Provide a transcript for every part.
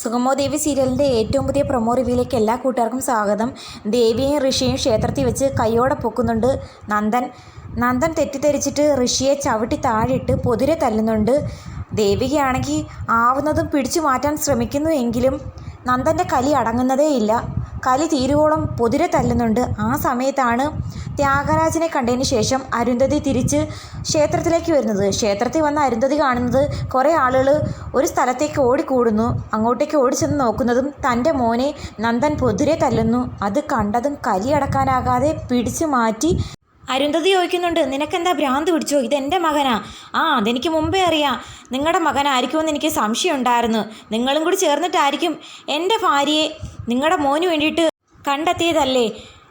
സുഗമോ ദേവി സീരിയലിന്റെ ഏറ്റവും പുതിയ പ്രൊമോ റിവ്യൂയിലേക്ക് എല്ലാ കൂട്ടുകാർക്കും സ്വാഗതം. ദേവിയും ഋഷിയും ക്ഷേത്രത്തിൽ വെച്ച് കൈയോടെ പൊക്കുന്നുണ്ട് നന്ദൻ. നന്ദൻ തെറ്റിദ്ധരിച്ചിട്ട് ഋഷിയെ ചവിട്ടി താഴിട്ട് പൊതിരെ തല്ലുന്നുണ്ട്. ദേവികയാണെങ്കിൽ ആവുന്നതും പിടിച്ചു മാറ്റാൻ ശ്രമിക്കുന്നു എങ്കിലും നന്ദന്റെ കലി അടങ്ങുന്നതേയില്ല. കലി തീരുവോളം പൊതിരെ തല്ലുന്നുണ്ട്. ആ സമയത്താണ് ത്യാഗരാജനെ കണ്ടതിന് ശേഷം അരുന്ധതി തിരിച്ച് ക്ഷേത്രത്തിലേക്ക് വരുന്നത്. ക്ഷേത്രത്തിൽ വന്ന അരുന്ധതി കാണുന്നത് കുറേ ആളുകൾ ഒരു സ്ഥലത്തേക്ക് ഓടിക്കൂടുന്നു. അങ്ങോട്ടേക്ക് ഓടിച്ചെന്ന് നോക്കുന്നതും തന്റെ മോനെ നന്ദൻ പൊതിരെ തല്ലുന്നു. അത് കണ്ടതും കലി അടക്കാനാകാതെ പിടിച്ചു മാറ്റി. അരുന്ധതി ചോദിക്കുന്നുണ്ട് നിനക്കെന്താ ഭ്രാന്ത് പിടിച്ചോ? ഇതെന്റെ മകനാ. ആ അതെനിക്ക് മുമ്പേ അറിയാം. നിങ്ങളുടെ മകനായിരിക്കുമെന്ന് എനിക്ക് സംശയം ഉണ്ടായിരുന്നു നിങ്ങളും കൂടി ചേർന്നിട്ടായിരിക്കും എന്റെ ഭാര്യയെ നിങ്ങളുടെ മോന് വേണ്ടിയിട്ട് കണ്ടെത്തിയതല്ലേ?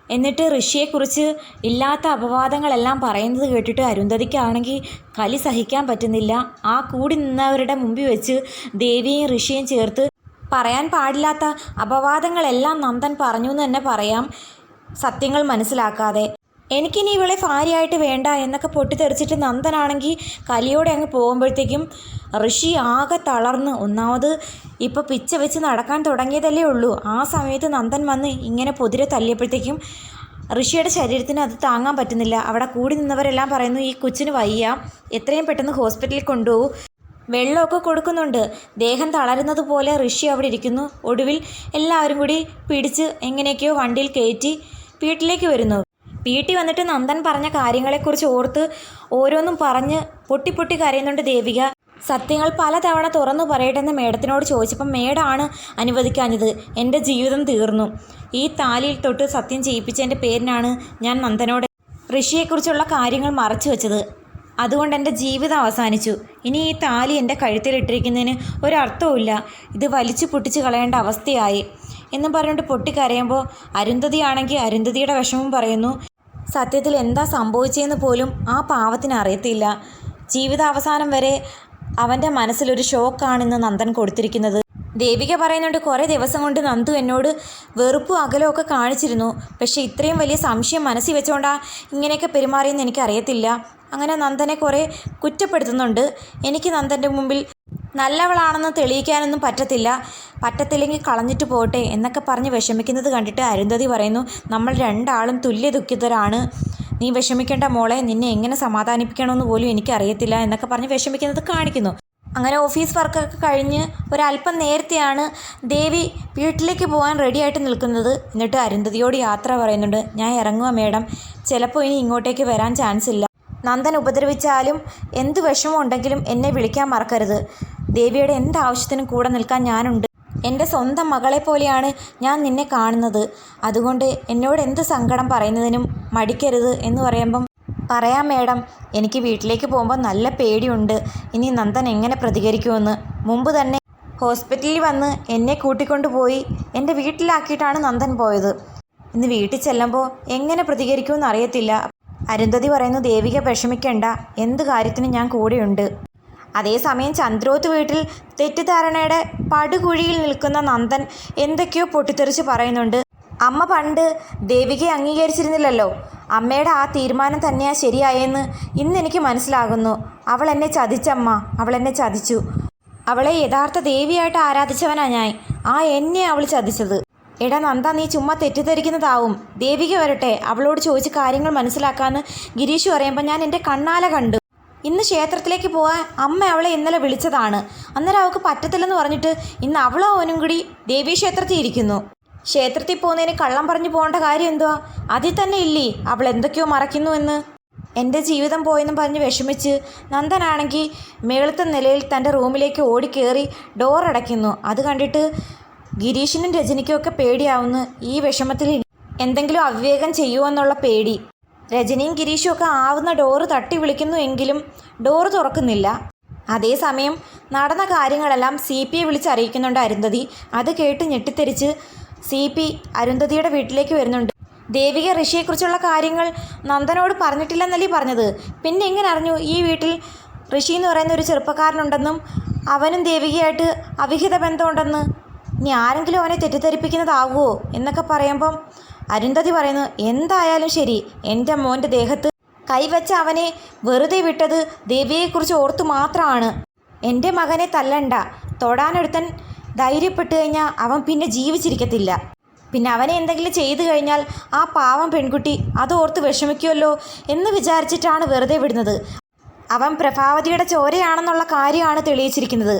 എന്നിട്ട് ഋഷിയെക്കുറിച്ച് ഇല്ലാത്ത അപവാദങ്ങളെല്ലാം പറയുന്നത് കേട്ടിട്ട് അരുന്ധതിക്കാണെങ്കിൽ കലി സഹിക്കാൻ പറ്റുന്നില്ല. ആ കൂടി നിന്നവരുടെ മുമ്പിൽ വെച്ച് ദേവിയും ഋഷിയും ചേർത്ത് പറയാൻ പാടില്ലാത്ത അപവാദങ്ങളെല്ലാം നന്ദൻ പറഞ്ഞു എന്ന് തന്നെ പറയാം. സത്യങ്ങൾ മനസ്സിലാക്കാതെ. എനിക്കിനി ഇവളെ ഭാര്യയായിട്ട് വേണ്ട എന്നൊക്കെ പൊട്ടിത്തെറിച്ചിട്ട് നന്ദനാണെങ്കിൽ കലിയോടെ അങ്ങ് പോകുമ്പോഴത്തേക്കും ഋഷി ആകെ തളർന്ന് ഒന്നാമത് ഇപ്പോൾ പിച്ച വെച്ച് നടക്കാൻ തുടങ്ങിയതല്ലേ ഉള്ളൂ. ആ സമയത്ത് നന്ദൻ വന്ന് ഇങ്ങനെ പൊതിരെ തല്ലിയപ്പോഴത്തേക്കും ഋഷിയുടെ ശരീരത്തിന് അത് താങ്ങാൻ പറ്റുന്നില്ല. അവിടെ കൂടി നിന്നവരെല്ലാം പറയുന്നു ഈ കൊച്ചിന് വയ്യ. എത്രയും പെട്ടെന്ന് ഹോസ്പിറ്റലിൽ കൊണ്ടുപോകും. വെള്ളമൊക്കെ കൊടുക്കുന്നുണ്ട്. ദേഹം തളരുന്നത് പോലെ ഋഷി അവിടെ ഇരിക്കുന്നു. ഒടുവിൽ എല്ലാവരും കൂടി പിടിച്ച് എങ്ങനെയൊക്കെയോ വണ്ടിയിൽ കയറ്റി വീട്ടിലേക്ക് വരുന്നു. വീട്ടിൽ വന്നിട്ട് നന്ദൻ പറഞ്ഞ കാര്യങ്ങളെക്കുറിച്ച് ഓർത്ത് ഓരോന്നും പറഞ്ഞ് പൊട്ടി പൊട്ടി കരയുന്നുണ്ട് ദേവിക. സത്യങ്ങൾ പലതവണ തുറന്നു പറയട്ടെന്ന് മേഡത്തിനോട് ചോദിച്ചപ്പം മേഡാണ് അനുവദിക്കാഞ്ഞത്. എന്റെ ജീവിതം തീർന്നു. ഈ താലിയിൽ തൊട്ട് സത്യം ചെയ്യിപ്പിച്ചതിന്റെ പേരിനാണ് ഞാൻ നന്ദനോട് ഋഷിയെക്കുറിച്ചുള്ള കാര്യങ്ങൾ മറച്ചു വെച്ചത്. അതുകൊണ്ട് എന്റെ ജീവിതം അവസാനിച്ചു. ഇനി ഈ താലി എന്റെ കഴുത്തിലിട്ടിരിക്കുന്നതിന് ഒരർത്ഥവുമില്ല. ഇത് വലിച്ചു പൊട്ടിച്ച് കളയേണ്ട അവസ്ഥയായി. എന്നും പറഞ്ഞുകൊണ്ട് പൊട്ടിക്കരയുമ്പോൾ അരുന്ധതിയാണെങ്കിൽ അരുന്ധതിയുടെ വിഷമം പറയുന്നു. സത്യത്തിൽ എന്താ സംഭവിച്ചതെന്ന് പോലും ആ പാവത്തിന് അറിയത്തില്ല. ജീവിതാവസാനം വരെ അവന്റെ മനസ്സിലൊരു ഷോക്കാണിന്ന് നന്ദൻ കൊടുത്തിരിക്കുന്നത്. ദേവിക പറയുന്നുണ്ട് കുറേ ദിവസം കൊണ്ട് നന്ദു എന്നോട് വെറുപ്പും അകലമൊക്കെ കാണിച്ചിരുന്നു. പക്ഷേ ഇത്രയും വലിയ സംശയം മനസ്സിൽ വെച്ചുകൊണ്ടാ ഇങ്ങനെയൊക്കെ പെരുമാറിയെന്ന് എനിക്കറിയത്തില്ല. അങ്ങനെ നന്ദനെ കുറേ കുറ്റപ്പെടുത്തുന്നുണ്ട്. എനിക്ക് നന്ദന്റെ മുമ്പിൽ നല്ലവളാണെന്ന് തെളിയിക്കാനൊന്നും പറ്റത്തില്ല. പറ്റത്തില്ലെങ്കിൽ കളഞ്ഞിട്ട് പോട്ടെ എന്നൊക്കെ പറഞ്ഞ് വിഷമിക്കുന്നത് കണ്ടിട്ട് അരുന്ധതി പറയുന്നു നമ്മൾ രണ്ടാളും തുല്യ ദുഃഖിതരാണ്. നീ വിഷമിക്കേണ്ട മോളെ നിന്നെ എങ്ങനെ സമാധാനിപ്പിക്കണമെന്ന് പോലും എനിക്കറിയത്തില്ല എന്നൊക്കെ പറഞ്ഞ് വിഷമിക്കുന്നത് കാണിക്കുന്നു. അങ്ങനെ ഓഫീസ് വർക്കൊക്കെ കഴിഞ്ഞ് ഒരല്പം നേരത്തെയാണ് ദേവി വീട്ടിലേക്ക് പോകാൻ റെഡിയായിട്ട് നിൽക്കുന്നത്. എന്നിട്ട് അരുന്ധതിയോട് യാത്ര പറയുന്നുണ്ട് ഞാൻ ഇറങ്ങുക മേഡം. ചിലപ്പോൾ ഇനി ഇങ്ങോട്ടേക്ക് വരാൻ ചാൻസ് ഇല്ല. നന്ദൻ ഉപദ്രവിച്ചാലും എന്ത് വിഷമം ഉണ്ടെങ്കിലും എന്നെ വിളിക്കാൻ മറക്കരുത്. ദേവിയുടെ എന്താവശ്യത്തിനും കൂടെ നിൽക്കാൻ ഞാനുണ്ട്. എന്റെ സ്വന്തം മകളെ പോലെയാണ് ഞാൻ നിന്നെ കാണുന്നത്. അതുകൊണ്ട് എന്നോട് എന്ത് സങ്കടം പറയുന്നതിനും മടിക്കരുത് എന്ന് പറയുമ്പം പറയാം മേഡം എനിക്ക് വീട്ടിലേക്ക് പോകുമ്പോൾ നല്ല പേടിയുണ്ട്. ഇനി നന്ദൻ എങ്ങനെ പ്രതികരിക്കുമെന്ന്. മുമ്പ് തന്നെ ഹോസ്പിറ്റലിൽ വന്ന് എന്നെ കൂട്ടിക്കൊണ്ടുപോയി എന്റെ വീട്ടിലാക്കിയിട്ടാണ് നന്ദൻ പോയത്. ഇന്ന് വീട്ടിൽ ചെല്ലുമ്പോൾ എങ്ങനെ പ്രതികരിക്കുമെന്ന് അറിയത്തില്ല. അരുന്ധതി പറയുന്നു ദേവിക വിഷമിക്കേണ്ട. എന്ത് കാര്യത്തിനും ഞാൻ കൂടെയുണ്ട്. അതേസമയം ചന്ദ്രോത്ത് വീട്ടിൽ തെറ്റിദ്ധാരണയുടെ പടുകുഴിയിൽ നിൽക്കുന്ന നന്ദൻ എന്തൊക്കെയോ പൊട്ടിത്തെറിച്ച് പറയുന്നുണ്ട്. അമ്മ പണ്ട് ദേവികയെ അംഗീകരിച്ചിരുന്നില്ലല്ലോ. അമ്മയുടെ ആ തീരുമാനം തന്നെയാ ശരിയായെന്ന് ഇന്ന് എനിക്ക് മനസ്സിലാകുന്നു. അവൾ എന്നെ ചതിച്ചമ്മ. അവൾ എന്നെ ചതിച്ചു. അവളെ യഥാർത്ഥ ദേവിയായിട്ട് ആരാധിച്ചവനാ ഞാൻ. ആ എന്നെ അവൾ ചതിച്ചത്. എടാ നന്ദ നീ ചുമ്മാ തെറ്റിദ്ധരിക്കുന്നതാവും. ദേവിക വരട്ടെ. അവളോട് ചോദിച്ച് കാര്യങ്ങൾ മനസ്സിലാക്കാമെന്ന് ഗിരീഷ് പറയുമ്പോൾ ഞാൻ എന്റെ കണ്ണാല കണ്ടു. ഇന്ന് ക്ഷേത്രത്തിലേക്ക് പോകാൻ അമ്മ അവളെ ഇന്നലെ വിളിച്ചതാണ്. അന്നേരം അവൾക്ക് പറ്റത്തില്ലെന്ന് പറഞ്ഞിട്ട് ഇന്ന് അവളോ അവനും കൂടി ദേവീക്ഷേത്രത്തിൽ ഇരിക്കുന്നു. ക്ഷേത്രത്തിൽ പോകുന്നതിന് കള്ളം പറഞ്ഞു പോകേണ്ട കാര്യം എന്തുവാ? അതിൽ തന്നെ ഇല്ലേ? അവൾ എന്തൊക്കെയോ മറക്കുന്നു എന്ന്. എന്റെ ജീവിതം പോയെന്നും പറഞ്ഞ് വിഷമിച്ച് നന്ദനാണെങ്കിൽ മേളത്തെ നിലയിൽ തന്റെ റൂമിലേക്ക് ഓടിക്കേറി ഡോർ അടയ്ക്കുന്നു. അത് കണ്ടിട്ട് ഗിരീഷിനും രജനിക്കും ഒക്കെ പേടിയാവുന്നു. ഈ വിഷമത്തിൽ എന്തെങ്കിലും അവിവേകം ചെയ്യുമോ എന്നുള്ള പേടി. രജനിയും ഗിരീഷും ഒക്കെ ആവുന്ന ഡോറ് തട്ടി വിളിക്കുന്നു എങ്കിലും ഡോറ് തുറക്കുന്നില്ല. അതേസമയം നടന്ന കാര്യങ്ങളെല്ലാം സി പി ഐ വിളിച്ചറിയിക്കുന്നുണ്ട് അരുന്ധതി. അത് കേട്ട് ഞെട്ടിത്തെരിച്ച് സി പി അരുന്ധതിയുടെ വീട്ടിലേക്ക് വരുന്നുണ്ട്. ദേവിക ഋഷിയെക്കുറിച്ചുള്ള കാര്യങ്ങൾ നന്ദനോട് പറഞ്ഞിട്ടില്ലെന്നല്ലേ പറഞ്ഞത്? പിന്നെ എങ്ങനെ അറിഞ്ഞു? ഈ വീട്ടിൽ ഋഷി എന്ന് പറയുന്ന ഒരു ചെറുപ്പക്കാരനുണ്ടെന്നും അവനും ദേവികയായിട്ട് അവിഹിത ബന്ധമുണ്ടെന്ന്. ഇനി ആരെങ്കിലും അവനെ തെറ്റിദ്ധരിപ്പിക്കുന്നതാകുമോ എന്നൊക്കെ പറയുമ്പം അരുന്ധതി പറയുന്നു എന്തായാലും ശരി. എന്റെ മോന്റെ ദേഹത്ത് കൈവച്ച അവനെ വെറുതെ വിട്ടത് ദേവിയെക്കുറിച്ച് ഓർത്തു മാത്രമാണ്. എന്റെ മകനെ തല്ലണ്ട. തൊടാനൊരുത്തൻ ധൈര്യപ്പെട്ട് കഴിഞ്ഞാൽ അവൻ പിന്നെ ജീവിച്ചിരിക്കത്തില്ല. പിന്നെ അവനെ എന്തെങ്കിലും ചെയ്തു കഴിഞ്ഞാൽ ആ പാവം പെൺകുട്ടി അതോർത്ത് വിഷമിക്കുമല്ലോ എന്ന് വിചാരിച്ചിട്ടാണ് വെറുതെ വിടുന്നത്. അവൻ പ്രഭാവതിയുടെ ചോരയാണെന്നുള്ള കാര്യമാണ് തെളിയിച്ചിരിക്കുന്നത്.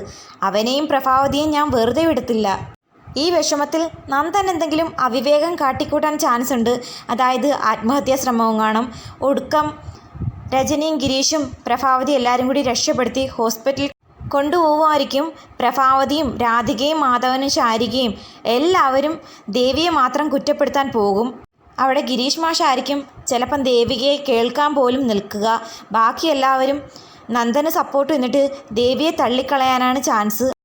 അവനെയും പ്രഭാവതിയും ഞാൻ വെറുതെ വിടത്തില്ല. ഈ വിഷമത്തിൽ നന്ദൻ എന്തെങ്കിലും അവിവേകം കാട്ടിക്കൂട്ടാൻ ചാൻസ് ഉണ്ട്. അതായത് ആത്മഹത്യാ ശ്രമവും കാണും. ഒടുക്കം രജനിയും ഗിരീഷും പ്രഭാവതി എല്ലാവരും കൂടി രക്ഷപ്പെടുത്തി ഹോസ്പിറ്റലിൽ കൊണ്ടുപോകുമായിരിക്കും പ്രഭാവതിയും രാധികയും മാധവനും ശാരികയും എല്ലാവരും ദേവിയെ മാത്രം കുറ്റപ്പെടുത്താൻ പോകും. അവിടെ ഗിരീഷ് മാഷായിരിക്കും ചിലപ്പം ദേവികയെ കേൾക്കാൻ പോലും നിൽക്കുക. ബാക്കി എല്ലാവരും നന്ദന് സപ്പോർട്ട് നിന്നിട്ട് ദേവിയെ തള്ളിക്കളയാനാണ് ചാൻസ്